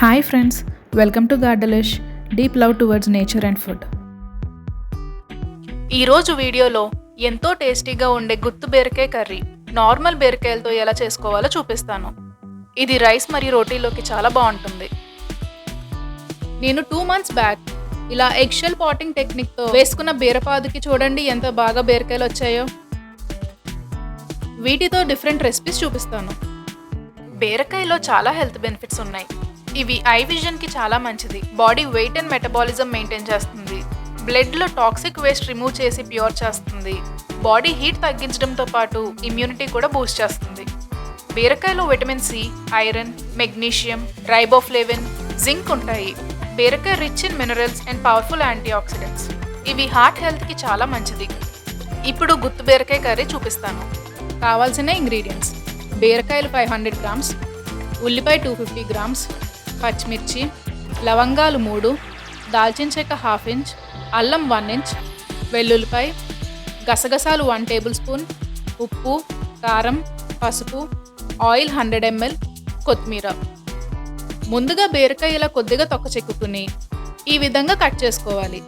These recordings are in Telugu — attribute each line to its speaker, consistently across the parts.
Speaker 1: Hi friends welcome to గార్డలిష్ deep love towards nature and food
Speaker 2: ఈరోజు వీడియోలో ఎంతో టేస్టీగా ఉండే గుత్తు బీరకాయ కర్రీ నార్మల్ బీరకాయలతో ఎలా చేసుకోవాలో చూపిస్తాను. ఇది రైస్ మరియు రోటీలోకి చాలా బాగుంటుంది. నేను టూ మంత్స్ బ్యాక్ ఇలా ఎగ్షెల్ పాటింగ్ టెక్నిక్తో వేసుకున్న బీరపాదుకి చూడండి ఎంత బాగా బీరకాయలు వచ్చాయో. వీటితో డిఫరెంట్ రెసిపీస్ చూపిస్తాను. బీరకాయలో చాలా హెల్త్ బెనిఫిట్స్ ఉన్నాయి. ఇవి ఐ విజన్కి చాలా మంచిది. Body weight and metabolism maintain చేస్తుంది. బ్లడ్లో టాక్సిక్ వేస్ట్ రిమూవ్ చేసి ప్యూర్ చేస్తుంది. బాడీ హీట్ తగ్గించడంతో పాటు ఇమ్యూనిటీ కూడా బూస్ట్ చేస్తుంది. బీరకాయలో vitamin C iron magnesium riboflavin zinc ఉంటాయి. బీరకాయ rich in minerals and powerful antioxidants ఇవి హార్ట్ హెల్త్కి చాలా మంచిది. ఇప్పుడు గుత్తు బీరకాయ కర్రీ చూపిస్తాను. కావాల్సిన ఇంగ్రీడియంట్స్. బీరకాయలు ఫైవ్ హండ్రెడ్ గ్రామ్స్ ఉల్లిపాయ టూ ఫిఫ్టీ గ్రామ్స్ పచ్చిమిర్చి లవంగాలు మూడు దాల్చిన చెక్క హాఫ్ ఇంచ్ అల్లం వన్ ఇంచ్ వెల్లుల్లిపాయ గసగసాలు వన్ టేబుల్ స్పూన్ ఉప్పు కారం పసుపు ఆయిల్ హండ్రెడ్ ఎంఎల్ కొత్తిమీర. ముందుగా బీరకాయ ఇలా కొద్దిగా తొక్క చెక్కుకుని ఈ విధంగా కట్ చేసుకోవాలి.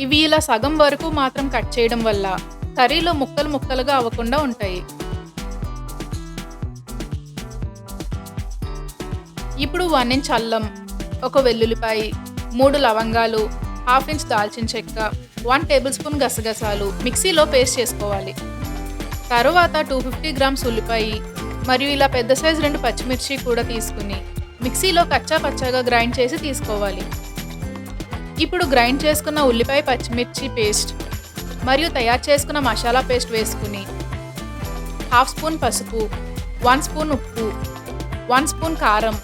Speaker 2: ఇవి ఇలా సగం వరకు మాత్రం కట్ చేయడం వల్ల కర్రీలో ముక్కలు ముక్కలుగా అవ్వకుండా ఉంటాయి. ఇప్పుడు వన్ ఇంచ్ అల్లం ఒక వెల్లుల్లిపాయ మూడు లవంగాలు హాఫ్ ఇంచ్ దాల్చిన చెక్క వన్ టేబుల్ స్పూన్ గసగసాలు మిక్సీలో పేస్ట్ చేసుకోవాలి. తరువాత టూ ఫిఫ్టీ గ్రామ్స్ ఉల్లిపాయ మరియు ఇలా పెద్ద సైజు రెండు పచ్చిమిర్చి కూడా తీసుకుని మిక్సీలో కచ్చా పచ్చాగా గ్రైండ్ చేసి తీసుకోవాలి. ఇప్పుడు గ్రైండ్ చేసుకున్న ఉల్లిపాయ పచ్చిమిర్చి పేస్ట్ మరియు తయారు చేసుకున్న మసాలా పేస్ట్ వేసుకుని హాఫ్ స్పూన్ పసుపు వన్ స్పూన్ ఉప్పు వన్ స్పూన్ కారం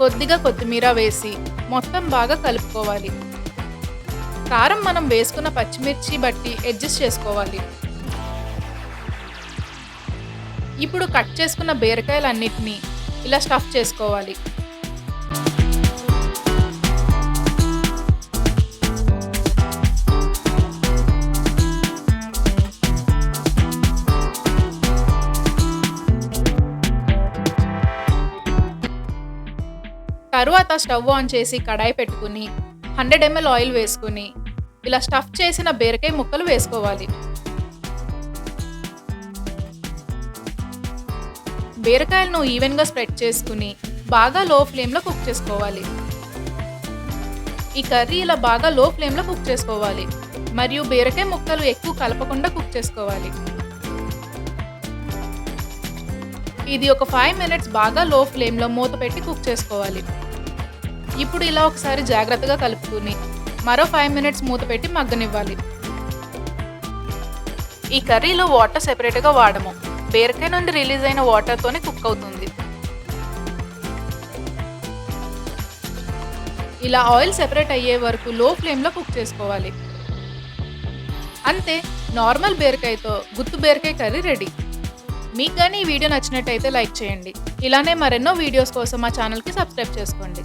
Speaker 2: కొద్దిగా కొత్తిమీర వేసి మొత్తం బాగా కలుపుకోవాలి. కారం మనం వేసుకున్న పచ్చిమిర్చి బట్టి అడ్జస్ట్ చేసుకోవాలి. ఇప్పుడు కట్ చేసుకున్న బీరకాయలన్నిటినీ ఇలా స్టఫ్ చేసుకోవాలి. తరువాత స్టవ్ ఆన్ చేసి కడాయి పెట్టుకుని హండ్రెడ్ ఎంఎల్ ఆయిల్ వేసుకుని ఇలా స్టఫ్ చేసిన బీరకాయ ముక్కలు వేసుకోవాలి. బీరకాయలను ఈవెన్గా స్ప్రెడ్ చేసుకుని బాగా లో ఫ్లేమ్లో కుక్ చేసుకోవాలి. ఈ కర్రీ ఇలా బాగా లో ఫ్లేమ్లో కుక్ చేసుకోవాలి. మరియు బీరకాయ ముక్కలు ఎక్కువ కలపకుండా కుక్ చేసుకోవాలి. ఇది ఒక ఫైవ్ మినిట్స్ బాగా లో ఫ్లేమ్లో మూత పెట్టి కుక్ చేసుకోవాలి. ఇప్పుడు ఇలా ఒకసారి జాగ్రత్తగా కలుపుకుని మరో ఫైవ్ మినిట్స్ మూత పెట్టి మగ్గనివ్వాలి. ఈ కర్రీలో వాటర్ సెపరేట్గా వాడము. బీరకాయ నుండి రిలీజ్ అయిన వాటర్తోనే కుక్ అవుతుంది. ఇలా ఆయిల్ సెపరేట్ అయ్యే వరకు లో ఫ్లేమ్లో కుక్ చేసుకోవాలి. అంతే నార్మల్ బీరకాయతో గుత్తు బీరకాయ కర్రీ రెడీ మీకు కానీ ఈ వీడియో నచ్చినట్టయితే లైక్ చేయండి. ఇలానే మరెన్నో వీడియోస్ కోసం మా ఛానల్కి సబ్స్క్రైబ్ చేసుకోండి.